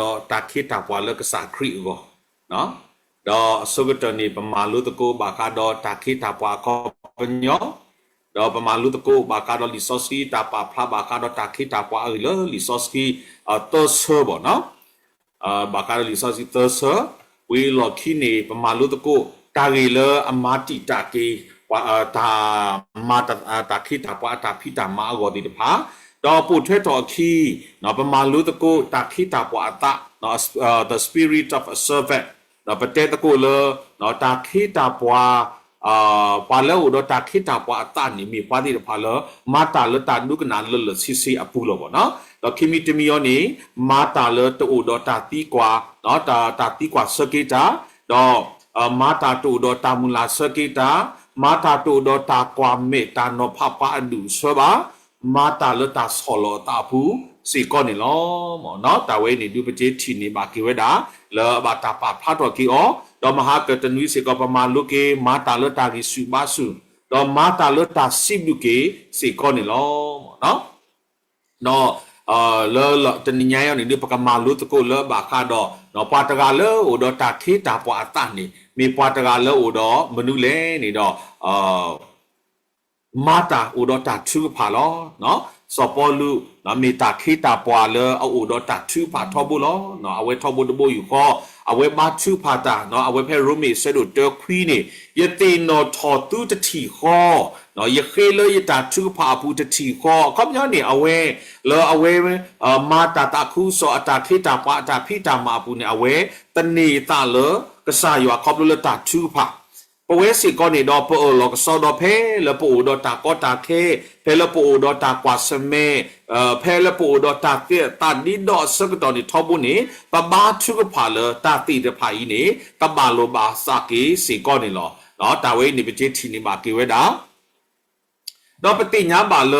တော့တာခိတာပွာလကစားခရီကိုနော်တော့ဆုကတနေပမာလူတကိုဘာကတော့တာခိတာပွာခေါပညောတော့ပမာလူတကိုဘာကတော့လီဆော့စကီတာပါဖလာဘာကတော့တာခိတာပွာအလလီဆော့စကီတော့ဆောဘောနော်အာဘာကတော့လီဆော့စကီတော့ဆောဝီလော်ခီနေပမာလူတကိုတာရီလအမာတီတာကေဝါတာမာတာတာခိတာပွာတာဖိတာမာအောဒီတဖာ တော့ပုထွဲတော်ခီနော်ပမာလူတကိုတာခိတာပွာတာနော် the spirit of a servant နော်ပတဲတကိုလနော်တာခိတာပွာအာပါလောဒတာခိတာပွာတာနိမိပွာဒီဖာလမာတာလတာနုကနာလလစီစီအပူလောပေါ့နော်တော့ခိမီတမီယောနေမာတာလတူဒတာတီကွာနော်တာတာတီကွာစကေတာတော့မာတာတူဒတာမူလာစကေတာမာတာတူဒတာကွာမေတာနောဖပအဒူဆိုပါ မာတာလတာဆောလောတာဘူးစီကောနေလောမောနော်တာဝဲနေဒုပကျေချီနေပါကေဝဲတာလောဘာတာပါဖတ်တော်ကီအောတော့မဟာကတနွီစေကပမာလုကေမာတာလတာကြီးစုပါစုတော့မာတာလတာစိဘုကေစီကောနေလောမောနော်နော်အာလောလတနညာယောနေဒီပကမာလုတကိုလောဘာခါတော့နော်ပွာတကလောဟိုတော့တာခေတာပွာအတနေမေပွာတကလောဟိုတော့မနုလဲနေတော့အာ မာတာဟိုတော့တာသူဖာလောနော်စောပေါ်လူနော်မေတာခေတာပွာလောဟိုတော့တာသူဖာထောဘူးလောနော်အဝဲထောဘူးတဘယူခေါ်အဝဲမသူဖာတာနော်အဝဲဖဲရိုမီဆဲတို့တခွီးနေယတေနော်ထောတူတတီခေါ်နော်ယခေလယတာသူဖာဘူးတတီခေါ်ကောင်းညနေအဝဲလောအဝဲမာတာတာခုစောအတာခေတာပွာအတာဖိတာမာဘူးနေအဝဲတနေတာလောကစားယောခေါပလတာသူဖာ ပဝဲစီကောနေတော့ပိုလောကစောတော့ဖဲလပိုတော့တာကောတာခဲဖဲလပိုတော့တာကွာစမဲအဖဲလပိုတော့တာကဲတာဒီတော့စကတော်နေထောဘူးနေပဘာချုကဖာလတာတိတဖာကြီးနေကဘာလိုဘာစာကေစီကောနေလောနော်တာဝဲနေပချေတီနေမှာကေဝဲတာ တော့ပတိညာပါလ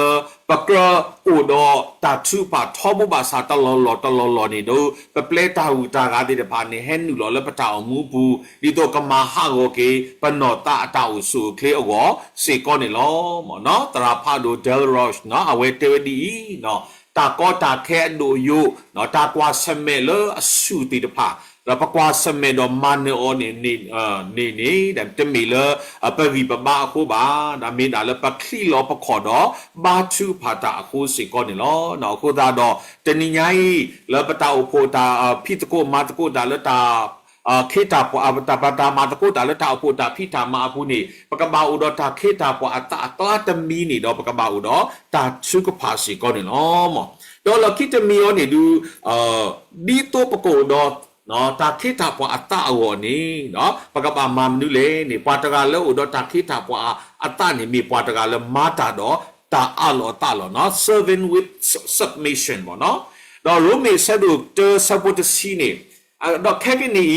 ပကရအိုတော့တာသူပါထောဘဘာစာတလောလောတလောလောနေတော့ပပလက်တာဟူတာကားတဲ့တပါနေဟဲနူလောလပတာအောင်မူဘူးဒီတော့ကမာဟာကိုကေပနောတာအတာအဆူခေအောစေကောနေလောမောနော်တရာဖာဒိုဒဲလ်ရော့နော်အဝဲတေဝဒီနော်တာကောတာခဲဒိုယိုနော်တာကွာဆမဲလအဆူတီတဖာ ရပကွာစမေဒမန်နေအောနေနေနေနေဒမ်တမီလအပဝီပဘာခုဘာဒါမေဒါလပခီလောပခေါ်တော့ဘာချူဖာတာအခုစီကောနေလောနော်ခုဒါတော့တနိညာဤလပတာအဖို့တာဖိတကိုမာတကိုဒါလတာအာခေတာပွာအတာပတာမာတကိုတာလတာအဖို့တာဖိတာမာအခုနေပကဘာဥဒတာခေတာပွာအတာအတာတမီနေတော့ပကဘာဥဒတာချုကဖာစီကောနေလောမောတော့လခိတမီယောနေဒူအာဒီတော့ပကိုတော့ နော်တာခိတာပွာအတအဝနေနော်ပကပမမနုလေနေပွာတကလောတော့တာခိတာပွာအတနေမိပွာတကလောမာတာတော့တာအလောတာလောနော် serving with submission ဘောနော်တော့ Rome said to support the scene တော့ခက်ကနေ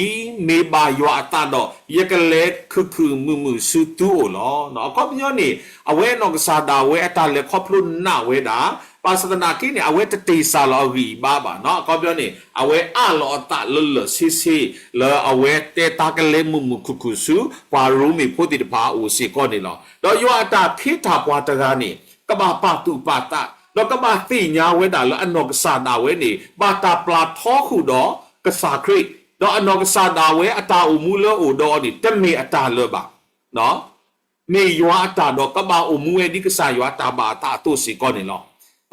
မေပါရွာအတတော့ရကလေခုခုမှုမှုစုတူလောနော်ကောပြောနေအဝဲနော်ကစားတာဝဲအတလေခေါပလုနာဝဲတာ ပါစဒနာကိနေအဝဲတတေစာလောဂီဘာဘာနော်ကောပြောနေအဝဲအလောအတလလစီစီလောအဝဲတေတာကလေမှုမှုခုခုစုပွာရူမီဖို့တိတပါအိုစီကောနေလောတော့ရွာအတခိတာပွာတကားနေကဘာပတုပါတာတော့ကဘာသိညာဝဲတာလောအနောကစားတာဝဲနေပါတာပလာထောခုတော့ကစားခရိတော့အနောကစားတာဝဲအတာအမူလောအိုတော့ဒီတမေအတာလောပါနော်မေရွာအတာတော့ကဘာအမူဝဲဒီကစားရွာတာပါတာတို့စီကောနေလော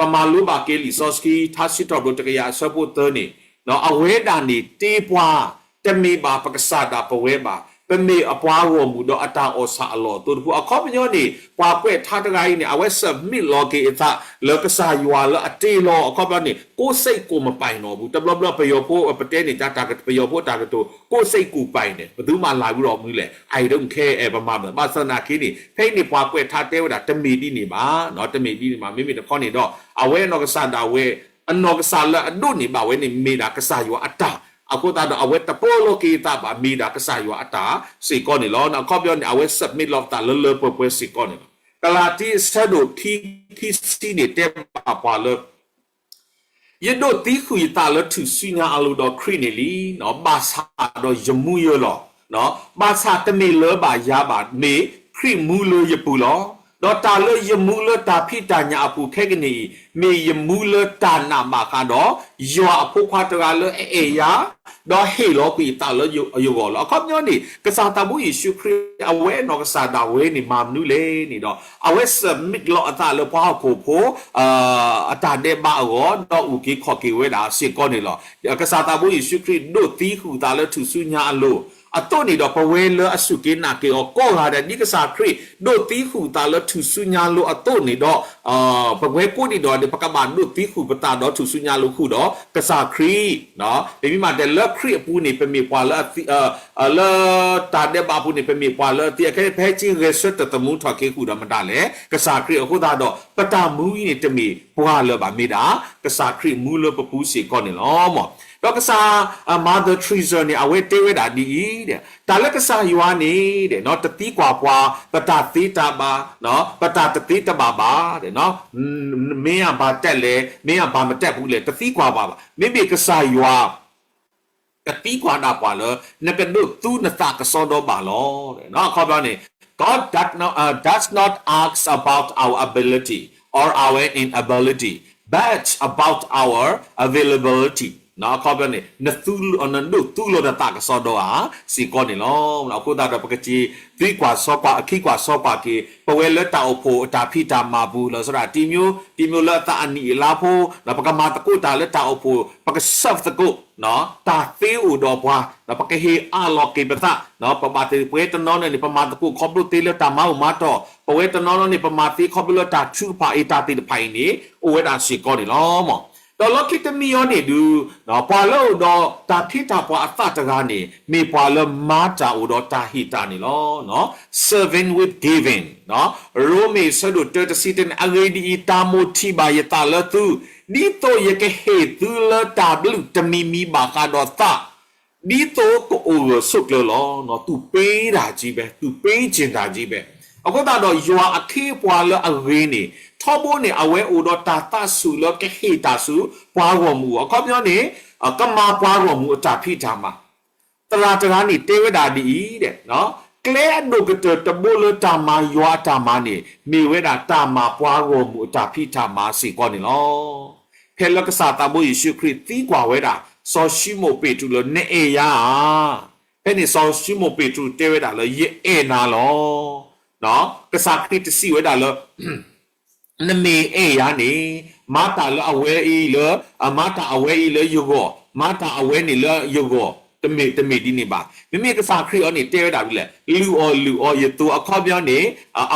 ပမာလူဘာကေလီစောစကီသာစီတော့ဘတကရဆပ်ဖို့တနေနော်အဝဲတာနေတေးပွားတမေပါပကစားတာပဝဲပါ ပမေအပွားရောမူတော့အတာအောစာအလောတူဘူးအခေါပညောနေပွာကွဲ့ထားတကိုင်းနေအဝဲဆမစ်လောကေအသလောကစားယွာလအတေလောအခေါပနေကိုစိတ်ကိုမပိုင်တော့ဘူးတဘလဘလပယောဖို့ပတဲနေတာတာကပယောဖို့တာကတူကိုစိတ်ကိုပိုင်တယ်ဘယ်သူမှလာဘူးတော့ဘူးလေ I don't care အပမမဘာစနာခင်းနေဖိနေပွာကွဲ့ထားတဲဝတာတမီတိနေပါနော်တမီတိနေမှာမိမိတခေါနေတော့အဝဲနောကစားတာဝဲအနောကစားလအဒုနေပါဝဲနေမေတာကစားယွာအတာ အခုတာတော့အဝဲတပိုလိုကီတာပါမီဒါကစားယွာအတာစီကောနေလောနော်ကောပြောနေအဝဲ submit လောက်တာလလပပွဲစီကောနေကလာတီဆဒိုခီခီစီနေတဲ့ပါပါလောယဒိုတီခွေတာလထုစီနာအလိုတော့ခရီနေလီနော်ဘာသာတော့ယမှုရလောနော်ဘာသာတမေလောပါရပါမေခရီမူလိုရပူလော တော့တာလယမူလတာဖိတညာအပူခဲကနေမေယမူလတာနာမကတော့ယောအဖို့ခွာတကလအေယာတော့ဟေလောပီတာလယောယောလောအခမျောနေကစားတဘူးယေရှုခရစ်အဝဲနော်ကစားတာဝဲနေမာမနုလေနေတော့အဝဲစမစ်လောအတာလပွားကိုဖိုအာအတာတဲ့ဘာရောတော့ဥကေခေါ်ကေဝဲတာစေကောနေလောကစားတဘူးယေရှုခရစ်တို့တီးခူတာလသူဆုညာအလို့ အတော့နေတော့ပဝဲလအစုကေနာကေအောကောလာတဲ့ဒီကစားခရစ်တို့တီးခူတာလသူဆုညာလို့အတော့နေတော့အာပဝဲကိုနေတော့ဒီပကမတို့တီးခူပတာတော့သူဆုညာလို့ခုတော့ကစားခရစ်နော်ဒီမိမတဲ့လခရစ်ပူနေပမေပွာလအလတာတဲ့ဘာပူနေပမေပွာလတိအခဲဖဲချင်းရဆွတ်တမှုထော်ကေခုတော့မတလဲကစားခရစ်အခုသာတော့ပတာမူကြီးနေတမီပွာလပါမိတာကစားခရစ်မူလပပူစီကောနေလောမော လောကစားမာဒါထရီဇာနေအဝဲတေဝဲတာဒီတဲ့တာလက်ကစားယွာနေတဲ့နော်တတိကွာကွာပတာသေးတာပါနော်ပတာတသေးတပါပါတဲ့နော်မင်းကဘာတက်လဲမင်းကဘာမတက်ဘူးလဲတတိကွာပါပါမိမိကစားယွာတတိကွာနာပါလောနကနုသူနသကစောတော့ပါလောတဲ့နော်ခေါ်ပြောနေ God does not uh, does not ask about our ability or our inability but about our availability နော်ခေါ်ပြနေနသူအနနုသူလိုတာကစောတော့ဟာစီကောနေလောနော်ကိုတာတော့ပကကြီးဒီကွာစောပါအခီကွာစောပါကေပဝဲလက်တာအဖို့တာဖိတာမာဘူးလို့ဆိုတာတီမျိုးတီမျိုးလက်တာအနီလာဖို့နော်ပကမာတကုတာလက်တာအဖို့ပကဆော့တကုနော်တာသေးဦးတော့ဘွာနော်ပကဟေအာလောကေပတာနော်ပမာတေပွဲတနောနေပမာတကုခေါပလုတေလက်တာမောက်မတော့ပဝဲတနောနေပမာတေခေါပလုတာချူပါအတာတေဖိုင်နေအိုဝဲတာစီကောနေလောမော တော့လောကိတမီယောနေဒူနော်ပွာလို့တော့တာခိတာပွာအသတကနေမေပွာလမာတာဦးတော့တာဟိတာနေလောနော် serving with giving နော်ရိုမေဆဒုတတစီတန်အဂေဒီတာမိုတီဘာယတာလသူဒီတော့ယကဟေသူလတာဘလူတမီမီဘာကတော့တာဒီတော့ကိုအိုဆုတ်လောနော်သူပေးတာကြီးပဲသူပေးချင်တာကြီးပဲအခုတော့ယွာအခေပွာလအဂေးနေ ထောဘောနေအဝဲအိုတော့တာတဆူလကဟေတာဆူပွားတော်မူအခေါ်ပြောနေကမာပွားတော်မူအတာဖိတာမှာတရာတရာနေတေဝဒါဒီတဲ့နော်ကလဲအနုကတတဘောလတာမာယွာတာမာနေမိဝဲတာတာမာပွားတော်မူအတာဖိတာမှာစီကောနေလောဖဲလကစာတာဘိုယေရှုခရစ်တီကွာဝဲတာဆောရှိမိုပေတူလနေအေယာဖဲနေဆောရှိမိုပေတူတေဝဒါလယေအေနာလောနော်ကစာခရစ်စီဝဲတာလော နမေအေယာနေမာတာလအဝဲဤလအမာတာအဝဲဤလယောဂမာတာအဝဲနေလယောဂတမေတမေဒီနေပါမိမိကစားခရီအောနေတဲရတာပြီလေလူအောလူအောရတူအခေါ်ပြောနေ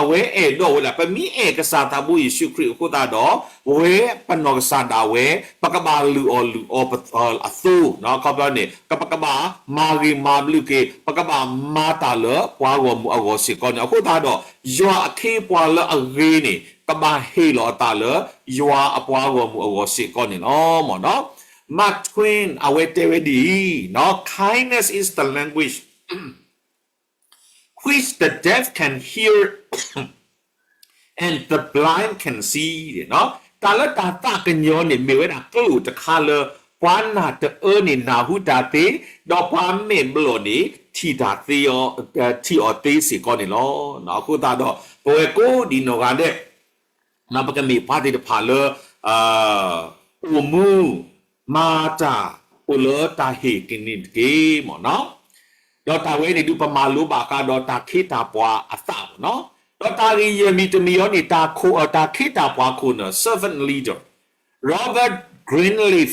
အဝဲအဲတော့ဝလာပမီအဲကစားတာဘူးယေရှုခရစ်ကိုတာတော့ဝဲပနောကစားတာဝဲပကဘာလူအောလူအောပအသုနော်ခေါ်ပြောနေကပကဘာမာဂီမာဘလူကေပကဘာမာတာလပွားကောမူအောစီကောနေအခုတာတော့ယွာအခေပွားလအဂေးနေ ကဘာဟေလောတာလယွာအပွားကောမူအောစီကောနေနော်မော်နော် Mark Twain awetewedi no kindness is the language which the deaf can hear and the blind can see เนาะตาละตาตากันยอนี่มีเวลากลูตะคาเลปวานาตะเออนี่นาหุตาเตดอกปาเมมบลนี่ทีตาเตยอทีออเตสิก็นี่ลอเนาะกูตาดอกโปเอโกดีโนกาเด နာပကမေပါတိတဖာလအာဥမူမာတာဥလတာဟေကိနိကေမောနော်ဒေါ်တာဝဲနေဒုပမာလိုပါကာဒေါ်တာခေတာပွားအသနော်ဒေါ်တာရီယမီတမီယောနေတာခိုအတာခေတာပွားခုန servant leader Robert Greenleaf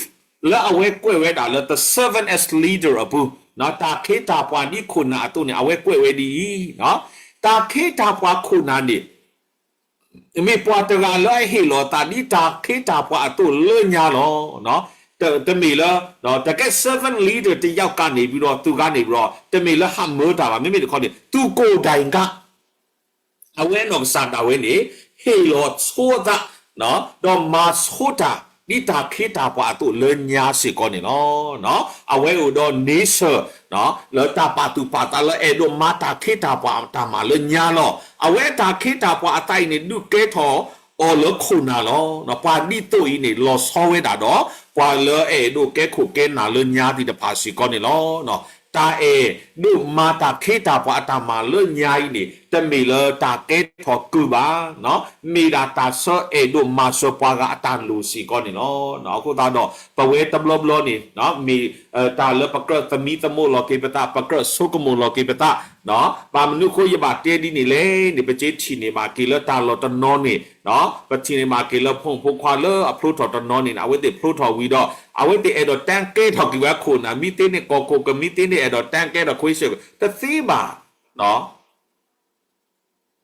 လာအဝဲကွဲ့ဝဲတာလဲ the servant as leader အဘူးနော်တာခေတာပွားဒီခုနအတုနေအဝဲကွဲ့ဝဲဒီနော်တာခေတာပွားခုနနေ မေပွားတကလဲဟေလောတာဒီတာခေတာပွားအတုလညာလောနော်တမီလာတော့တကယ် seven leader တယောက်ကနေပြီးတော့သူကနေပြီးတော့တမီလာဟမ်မိုတာပါမိမိတခေါ်နေသူကိုယ်တိုင်ကအဝဲနော်စတာဝဲနေဟေလောဆိုဒါနော်တော့မဆိုတာ ဒီတာခေတာပွားတူလညာစီကောနေနော်နော်အဝဲဦးတော့ nature နော်လောတာပါတူပါတာလဲအဲ့တော့မတာခေတာပွားတာမလညာလောအဝဲတာခေတာပွားအတိုင်းနေဒုကဲထောအော်လခုနာလောနော်ပါဒီတိုဤနေလောဆောဝဲတာတော့ပွာလအဲဒိုကဲခုကဲနာလညာဒီတပါစီကောနေလောနော်တာအဲဒုမာတာခေတာပွားတာမလညာဤနေ တတမီလတာကေထောကူပါနော်မီဒါတာဆောအေဒိုမာဆောပွားကအတန်လူစီကောနေနော်နော်ခုတာတော့ပဝဲတဘလဘလနေနော်မီတာလပကရသမီတမိုလောကေပတာပကရဆုကမိုလောကေပတာနော်ပါမနုခိုရပါတဲဒီနေလေနေပချေချီနေမှာကီလတာလောတနောနေနော်ပချီနေမှာကီလဖုန်ဖုခွာလအဖလို့တော်တနောနေအဝဲတေဖလို့တော်ဝီတော့အဝဲတေအဲ့တော့တန်ကေထော်ကီဝဲခုနာမီတေနေကောကိုကမီတေနေအဲ့တော့တန်ကေတော့ခွေးရှိတသီးပါနော်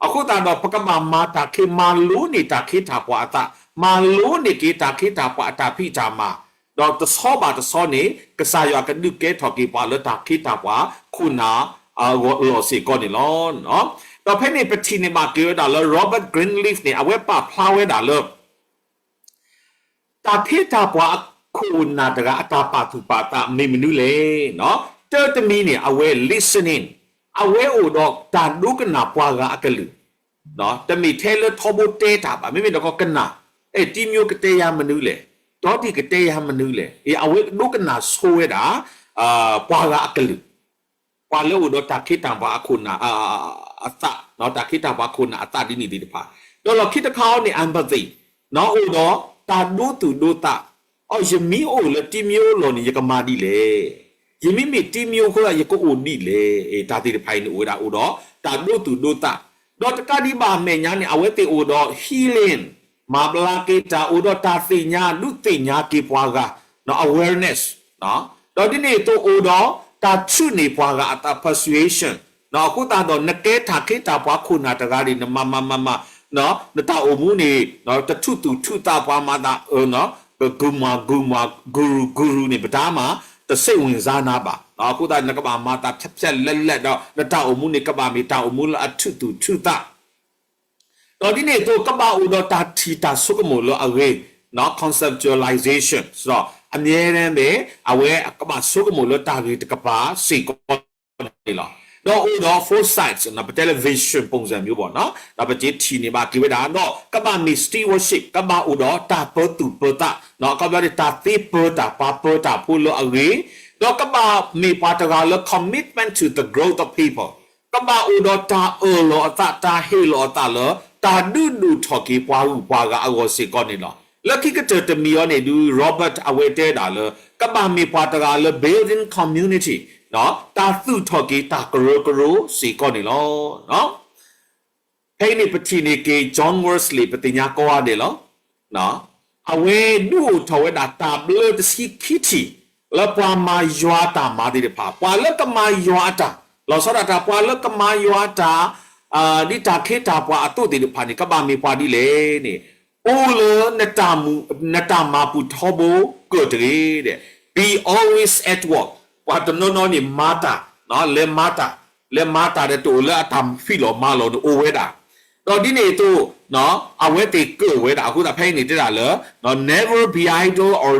အခုတန်တော့ပကမမာတာခေမာလူနေတာခေတာပွာတာမာလူနေကေတာခေတာပွာတာဖိတာမာတော့တဆောပါတဆောနေကစားရကဒုကေထော်ကေပွာလတာခေတာပွာခုနာအာလောစီကောနေလောနော်တော့ဖဲနေပတိနေမှာကေဒါလော Robert Greenleaf နေအဝဲပါဖလာဝဲဒါလောတာခေတာပွာခုနာတကအတာပါသူပါတာမေမနုလေနော်တဲတမီနေအဝဲ listening အဝဲအိုတော့တာဒုကနာပွားကအကလူနော်တမီထဲလထောဘတဲတာပါမိမိတော့ကနာအဲတီမျိုးကတဲရမနူးလေတော့ဒီကတဲရမနူးလေအေအဝဲဒုကနာဆိုရတာအာပွာကအကလူပွာလို့တော့တခိတံပါအခုနာအာအသနော်တခိတံပါခုနာအသဒီနေဒီတပါတော့လခိတခေါနေ empathy နော်အိုတော့တာဒုတူဒုတာအော်ယမီအိုလေတီမျိုးလောနေရကမာဒီလေ ယမီမီတီမျိုးခေါ်ရကိုအိုနီလေအေတာတိတဖိုင်အိုဒါအိုတော့တာဒုတူဒုတာ dot kadi ba me nya ni awete o do healing ma bla ke ta o do ta ti nya lu ti nya ki pwa ga no awareness no do di ni to o do ta chu ni pwa ga ata persuasion no ku ta do na ke tha ke ta pwa khu na ta ga ri na ma ma ma ma no na ta o mu ni no ta thu tu thu ta pwa ma da no gu ma gu ma guru guru ni ba da ma တစိတ်ဝင်စားနာပါနော်ခုတနကဘာမာတာဖြတ်ဖြတ်လက်လက်တော့နတအမှုနေကဘာမီတာအမှုလအထုတူထုတာတော့ဒီနေ့တော့ကဘာဥဒတာတီတာဆုကမလို့အဝေးနော် conceptualization ဆိုတော့အမြဲတမ်းပဲအဝဲကဘာဆုကမလို့တာကြီးတကဘာစိတ်ကောနေလား တော့ဥတော့ four sides နော် television ပုံစံမျိုးပေါ့နော်ဒါပကြေးထီနေပါကိဝဒါတော့ကဘာ mystery worship ကဘာဥတော့တာပတ်တူပတာနော်ကဘာရတာတိပတာပါပတာဖူလို့အဝေးတော့ကဘာမေပါတကလ commitment to the growth of people ကဘာဥတော့တာအောလောအတတာဟေလောတာလောတာဒုဒုထော်ကီပွားဥပွားကအဝစီကောနေလော lucky ကတမီယောနေဒူ robert အဝဲတဲတာလောကဘာမေပါတကလ building community နော်တာသူထော်ကီတာကရိုကရိုစီကောနေလောနော်ဟဲ့နေပတိနေကေ John Worsley ပတိညာကောရတယ်လောနော်အဝဲဒူထော်ဝဲတာတာဘလတ်စီကီတီလပွာမာယွာတာမာဒီဖာပွာလကမာယွာတာလောစရတာပွာလကမာယွာတာအာဒီတာခေတာပွာအတုတိဖာနေကဘာမေပွာဒီလေနေအိုလနတမူနတမပူထောဘကုတ်ရီတဲ့ be always at work ပွာတနောနောနေမာတာနော်လေမာတာလေမာတာတဲ့တူလေအတမ်ဖီလောမာလောအိုဝဲတာတော့ဒီနေ့တော့နော်အဝဲတေကိုဝဲတာအခုတဖိုင်းနေတဲ့တာလေနော် never be idle or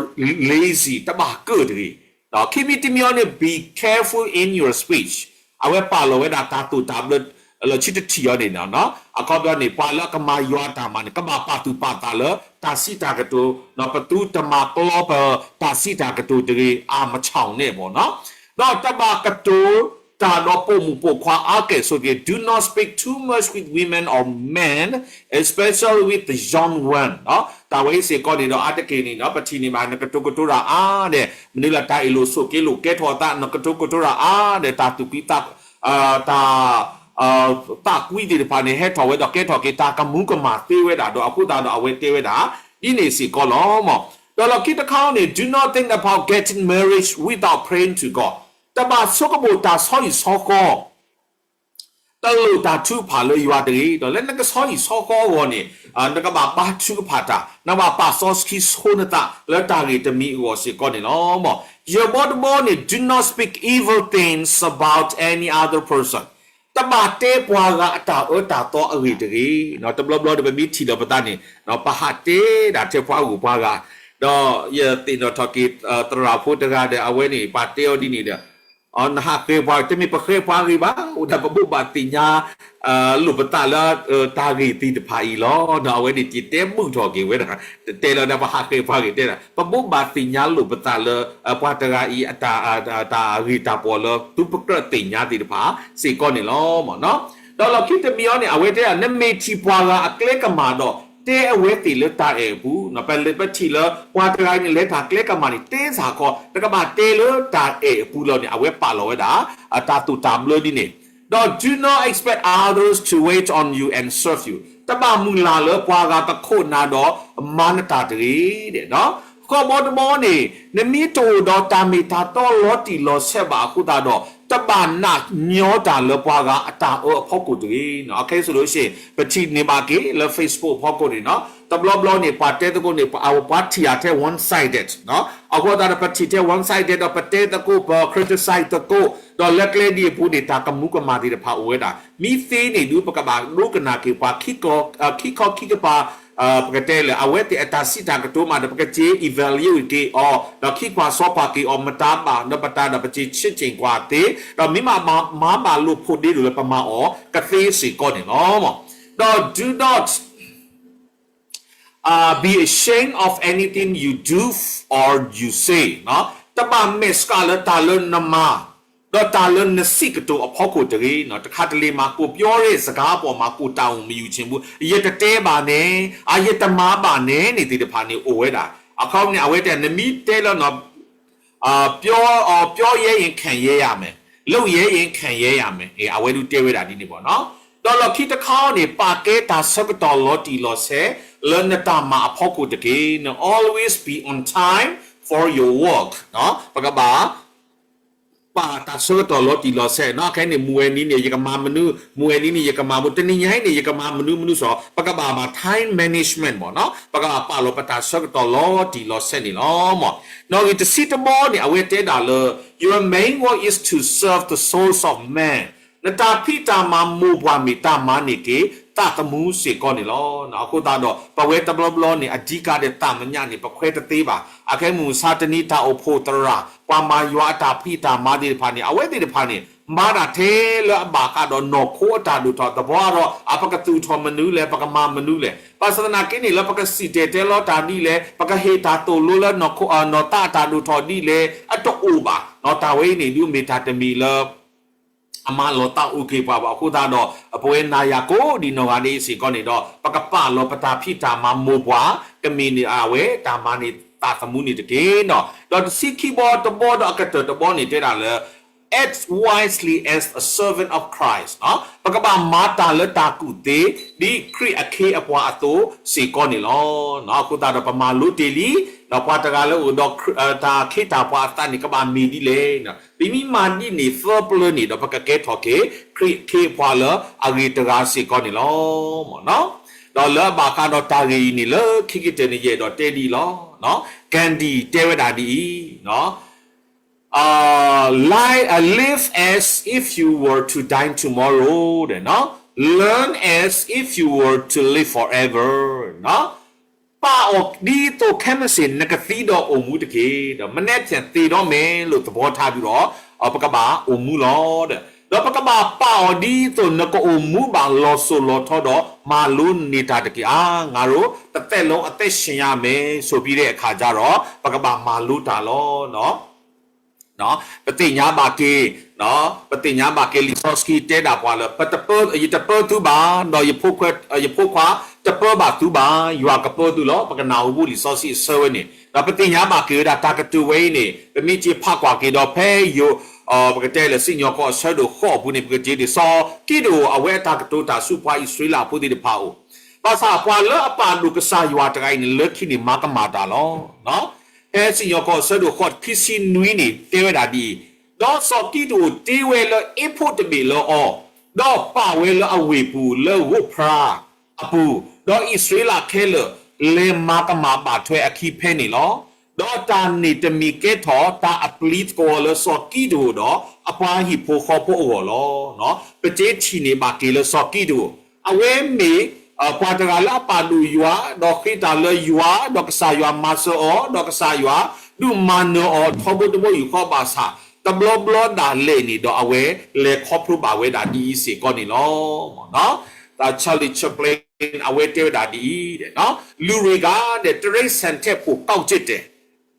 lazy တပါကိုတည်းနော်ခိမီတီမျိုးနဲ့ be careful in your speech အဝဲပါလောဝဲတာတာတူ tablet လချစ်တတီရနေနော်နော်အကောပြောနေပါလကမာယောတာမနေကမာပါတူပါတာလ တာစီတာကတူနော်ပတူတမကလောပတာစီတာကတူတကြီးအာမချောင်နဲ့ပေါ့နော်တော့တမကတူတာတော့ပုံမပိုခွာအကဲဆိုပြီး do not speak too much with women or men especially with the young one နော်တာဝေးစေကောနေတော့အတကေနေနော်ပတိနေမှာနကတုကတုရာအားတဲ့မနီလာတိုင်လို့ဆိုကေလို့ကဲထောတာနကတုကတုရာအားတဲ့တာတူပီတာအာတာ အာတာကွီဒီဖာနေဟဲထော်ဝဲတော့ကဲထော်ကေတာကမှုကမာသေးဝဲတာတော့အခုတာတော့အဝဲသေးဝဲတာဒီနေစီကောလောမောတော့လကိတခေါနေ do not think about getting married without praying to God တမဆုကဘူတာဆောရီဆောကောတလူတာသူဖာလို့ရွာတည်းတော့လည်းငကဆောရီဆောကောဝနေအာငကဘာပါသူဖာတာနမပါဆောစကီဆိုနတာလက်တာရီတမီဝစီကောနေလောမော your body body do not speak evil things about any other person တမတေပွာကအတာအတာတော့အဝေတကြီးနော်တဘလဘလတပမီထီတော့ပတနေနော်ပဟတေဒါတေပွာကိုပွာကတော့ရတင်တော့ထကီတရာဖို့တကားတဲ့အဝဲနေပါတေော်ဒီနေတဲ့ on hake war temi pakhe pari ba uda babu batinya lu betala tari ti de pai lo na we di ti te bu tho ki we na te lo na ba hake pari te na babu batinya lu betala patara i ata ta ri ta po lo tu pakra tinya ti de pa si ko ni lo mo no တော့လောက်ခိတမီယောနဲ့အဝဲတဲ့နမေတီပွာလာအကလေကမာတော့ တဲအဝဲတီလတာအေဘူးနော်ပလက်ပချီလပွားတရိုင်းလေတာကလက်ကမာနေတင်းစာခေါ်တကမာတဲလတာအေဘူးလို့နေအဝဲပါလို့ဝဲတာအတာတူတမ်လို့ဒီနေတော့ do not expect others to wait on you and serve you တပမူလာလပွားကတခုနာတော့မာနတာတည်းတဲ့နော် ခေါ်မောတမောနေနမီတိုတော့တာမီတာတော့လော်တီလော်ဆက်ပါခုတာတော့တပနာညောတာလပွားကအတာအဖောက်ကိုတည်းနော် okay ဆိုလို့ရှိရင်ပတိနေပါကေလ Facebook ဖောက်ကိုနေနော်တဘလဘလနေပါတဲ့တကိုနေအဝပါတီယာတဲ့ one sided နော်အခုတာပတိတဲ့ one sided တော့ပတဲ့တကိုပ criticize တကိုတော့လက်ကလေးဒီပူနေတာကမှုကမာဒီဖာဝဲတာမိသေးနေလူပကပါလူကနာကေပါခိကောခိကောခိကပါ uh pakatele awete etasi ta katuma da pakache evaluate or da kikwa sopa ki or matamba da pata da pache chichin kwa te da mima ma ma ma lo phode lo pa ma or kathe si ko ni lo mo no do not uh be ashamed of anything you do or you say no tama mescala talon nama တော့တာလွန်နစီကတော့အဖို့ကိုတကြီးနော်တခါတလေမှာကိုပြောတဲ့စကားပေါ်မှာကိုတောင်းမယူခြင်းဘူးအရတတဲပါနဲ့အာရတမားပါနဲ့နေသေးတဖာနေအိုဝဲတာအခေါင်းနဲ့အဝဲတဲ့နမီတဲလို့နော်အာပြောပြောရဲရင်ခံရဲရမယ်လုံရဲရင်ခံရဲရမယ်အေးအဝဲလူတဲဝဲတာဒီနေ့ပေါ့နော်တော်တော်ခိတခေါနေပါကဲတာဆပ်တော်လော်တီလော်ဆဲလော်နတာမာအဖို့ကိုတကြီးနော် always be on time for your work နော်ပကဘာ ပါ pa ta so to lo ti lo se no kai ni muwe ni ni ye ka ma manu muwe ni ni ye ka ma mu tani nyai ni ye ka ma manu manu so pa ka ba ma time management mo no pa ka pa lo pa ta so to lo ti lo se ni lo mo no it to sit mo ni awe te da lo your main work is to serve the souls of man နတာဖိတာမမူဘွားမီတာမနိကေ တာတမှုစေကောနေလောနော်အခုတာတော့ပဝဲတဘလဘလနေအဓိကတဲ့တာမညနေပခွဲတသေးပါအခဲမူစာတနိတာအဖို့တရာပွာမာယွာတာဖိတာမာဒီဖာနေအဝဲတိဖာနေမာတာသေးလအဘာကတော့နော်ခိုးတာလူတော့တဘောတော့အပကတူထောမနူးလေပကမာမနူးလေပါစဒနာကိနေလပကစီတေတဲလောတာဒီလေပကဟေတာတိုလိုလနော်ခိုအနော်တာတာလူထောဒီလေအတော့အိုပါနော်တာဝဲနေလူမေတာတမီလော အမလောတာဥကေပါပါခုသာတော့အပွဲနာယာကိုဒီနောကနေစီကောနေတော့ပကပလောပတာဖိတာမမိုးဘွားကမီနီအဝဲတာမနေတာသမှုနေတကေနော်တော့စီကီဘောတဘောတော့ကတတဘောနေတဲ့တာလေ act wisely as a servant of Christ နော်ပကပမာတာလတာကုတေဒီခရစ်အခေအပွားအတူစီကောနေလောနော်ခုသာတော့ပမာလူတေလီ တော့ပွားတကလည်းတော့တာခေတာပွားတန်ကဘာမီဒီလေနော်ဘီမီမာဒီနေဖောပလနေတော့ပကကဲထော်ကေခရစ်ခေပွားလအဂီတကာစီကောနေလောမနော်တော့လဘာကတော့တာဂီနေလခိခိတနေရတော့တဲဒီလောနော်ကန်ဒီတဲဝဒါဒီနော် uh lie uh, live as if you were to die tomorrow တဲ့နော် learn as if you were to live forever နော် ပါအော်ဒီတော့ကမစင်နကသီတော့အုံမှုတကေတော့မနေ့ပြန်တည်တော့မယ်လို့သဘောထားပြီးတော့အပကပါအုံမှုလို့တဲ့တော့ပကပါပါအော်ဒီတော့နကအုံမှုပါလောဆိုလောထောတော့မာလို့နေတာတကေအာငါတို့တစ်သက်လုံးအသက်ရှင်ရမယ်ဆိုပြီးတဲ့အခါကျတော့ပကပါမာလို့တာလောနော်နော်ပတိညာဘာကေနော်ပတိညာဘာကေလီဆော့စကီတဲတာပွာလပတပတ်ယတပတ်သူဘာနော်ယဖို့ခွတ်ယဖို့ခွာ တပတ်ဘာသူဘာယွာကပတ်သူလောပကနာဘူးလီဆော့စီဆဝနေနော်ပတိညာဘာကေဒါတာကတူဝဲနေပမိချီဖကွာကေတော့ဖဲယိုအော်ပကတဲလစညောကောဆဒိုခောဘူးနေပကဂျီဒီဆောကီဒိုအဝဲတာကတူတာစုပွားဣစရေးလာဖူဒီဖာအိုပါစာပွာလအပါလူကစာယွာတကိုင်းလက်ခိနေမာကမာတာလောနော်အဲစီယောကောဆဒိုခော့ခီစီနွီနေတဲဝဲတာဒီတော့စောကီတိုတေဝဲလအဖို့တမီလောအောတော့ပါဝဲလအဝေပူလောဝဖရာ အပူတော့ဣစရေးလာခဲလလေမာကမာပါထွဲအခီဖဲနေလောတော့တာနေတမီကဲထောတာအပလစ်ကိုလစောကီတိုတော့အပွားဟိဖိုခောပိုအောလောနော်ပကျေချီနေပါကေလစောကီတိုအဝဲမေအပွားတကလာပါလူယွာတော့ခိတာလယွာတော့ကဆာယွာမဆောတော့ကဆာယွာဒုမနောထောဘတ်ဘယူခောပါစာတဘလဘလဒါလေနီတော့အဝဲလေခောပရပါဝဲဒါဒီစီကောနီလောမနော်ဒါချာလီချပလ င်အဝဲတဲတာဒီတဲ့နော်လူတွေကတဲ့တရိတ်ဆန်ထက်ပိုကောက်ကျစ်တယ်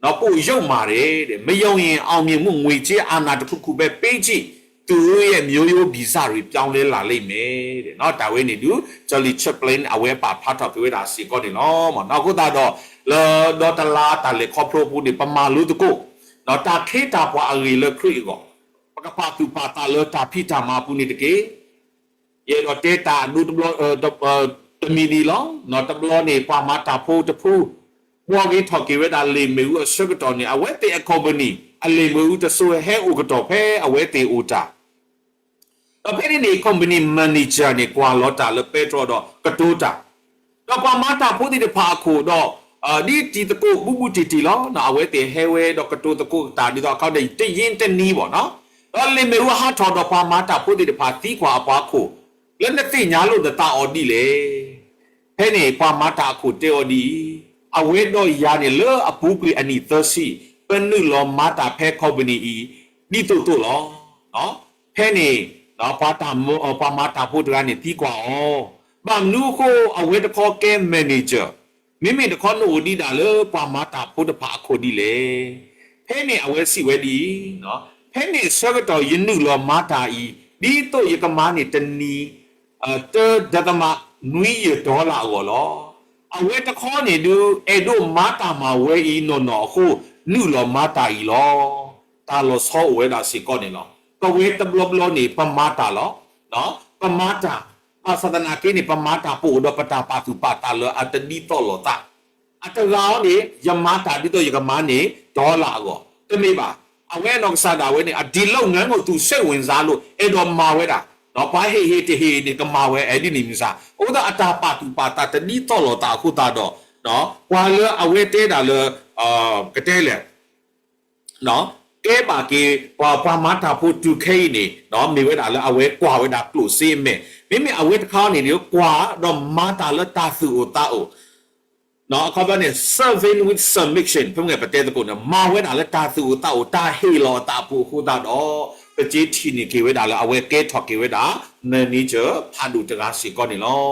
နော်ပိုရုပ်မာတယ်တဲ့မယုံရင်အောင်မြင်မှုငွေကြေးအာဏာတစ်ခုခုပဲပေးကြည့်သူတို့ရဲ့မျိုးရိုးဗီဇတွေပြောင်းလဲလာလိမ့်မယ်တဲ့နော်ဒါဝဲနေသူ Jolly Chaplin အဝဲပါဖတ်တော့ပြောတာစီကောတယ်နော်မနောက်ကတော့လောဒေါ်တလာတလေခေါပရပူဒီပမာလူတကိုနော်တာခေတာပွားအရီလခရီကောပကပါသူပါတာလတာဖိတာမာပူနေတကေရေတော့ data အနုတဘလ တမီဒီလောနော်တဘလနေပွားမတာဖိုးတဖူးဘွားကြီးထော်ကေဝဲတာလေမေဦးအစကတော်နေအဝဲတေအကော်ပနီအလေမေဦးတဆိုဟဲဥကတော်ဖဲအဝဲတေဦးတာတော့ဖဲနေ company manager နေကွာလောတာလပေထရိုတော့ကတိုးတာတော့ကွာမတာဖိုးတိတဖာခုတော့အာဒီတီတကိုဘူဘူတီတီလောနော်အဝဲတင်ဟဲဝဲတော့ကတိုးတကိုတာဒီတော့အကောက်တတရင်တနီးပေါ့နော်တော့လင်မေဝဟာထော်တော့ကွာမတာဖိုးတိတဖာတီးကွာအပွားခုလက်နဲ့သိညာလို့တတာအော်ဒီလေ ဖဲနေပမာတာခုတေော်ဒီအဝဲတော့ရာနေလအပူကလီအနီသစီပနုလောမာတာဖဲကော်ပနီဤဒီတူတူလောနော်ဖဲနေတော့ပါတာမောပမာတာဖို့တကနေတီးကွာဩဘမ်နူကိုအဝဲတခေါ်ကဲမန်နေဂျာမိမိတခေါ်လို့ဒီတာလေပမာတာဖို့တပါခုဒီလေဖဲနေအဝဲစီဝဲဒီနော်ဖဲနေဆရတော်ယနုလောမာတာဤဒီတူရကမာနေတနီအဲတဒသမ နွီရဒေါ်လာကိုလောအဝဲတခေါ်နေဒူအဲ့တို့မာတာမှာဝဲဤနော်နော်ခုနုလောမာတာဤလောတာလောဆောဝဲတာစီကောနေလောကဝေတဘလဘလနေပမာတာလောနော်ပမာတာအသဒနာကိနေပမာတာပို့တော့ပတာပါသူပါတာလောအတဒီတော့လောတာအတရောင်းနေယမတာဒီတော့ယကမနေဒေါ်လာကိုတမေပါအဝဲတော့စတာဝဲနေအဒီလောက်ငန်းကိုသူစိတ်ဝင်စားလို့အဲ့တော့မာဝဲတာ တော့ဘာဟေဟေတဟေနေကမာဝဲအဲ့ဒီနေမျိုးစားဥဒအတာပါသူပါတာတဒီတော့လောတာခုတာတော့နော်ကွာလောအဝဲတဲတာလောအာကတဲလေနော်ကဲပါကေပွာပွာမတာဖို့တူခဲနေနော်မေဝဲတာလဲအဝဲကွာဝဲတာပလို့စေးမဲ့မိမိအဝဲတစ်ခါနေလို့ကွာတော့မာတာလဲတာစုကိုတာအိုနော်အခါပါနေ serving with submission ဖုန်းကပတဲ့တကုနော်မာဝဲတာလဲတာစုကိုတာအိုတာဟေလောတာဖို့ခုတာတော့ပ ကြေးချီနေကေဝဲတာလဲအဝဲကဲထော်ကေဝဲတာ manager ဖာဒူတကားစီကောနေလော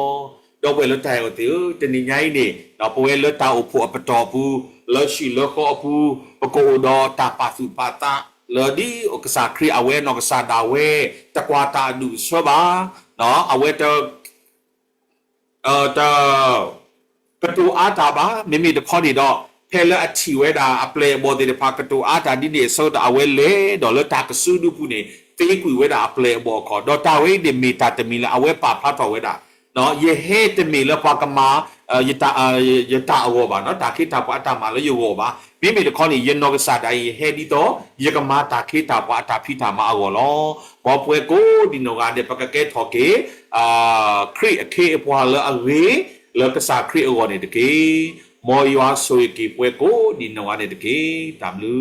တော့ဘယ်လိုတိုင်ကိုတူတနေညိုင်းနေတော့ပွဲလွတ်တာအဖို့အပတော်ဘူးလောရှိလောခေါ်ဘူးပကိုတော့တာပါစုပါတာလော်ဒီဥက္ကစာခရီအဝဲနောက်ကစာဒါဝဲတကွာတာဒူဆောပါနော်အဝဲတော့အော်တော့ကတူအားတာပါမိမိတခေါ်နေတော့ ဖဲလအချီဝဲတာအပလေဘော်ဒီဖာကတူအားတာဒီနေဆောတာအဝဲလေဒေါ်လတာကဆူဒူပူနေတေးကွေဝဲတာအပလေဘော်ခေါ်ဒေါ်တာဝဲဒီမီတာတမီလာအဝဲပါဖတ်တော်ဝဲတာနော်ယေဟေတမီလပကမာယတာယတာအဝဘာနော်တာခိတာပွားတာမလယောဝဘာမိမိတခေါနေယနောကစားတိုင်ဟေဒီတော့ယကမာတာခိတာပွားတာဖိတာမအဝလောဘောပွဲကိုဒီနောကနေပကကဲထော်ကေအာခရိအခေအပွားလအဝေလကစားခရိအဝနေတကေ မောယွာဆိုကေပွဲကိုဒီနောကနေတကေတမ်လူ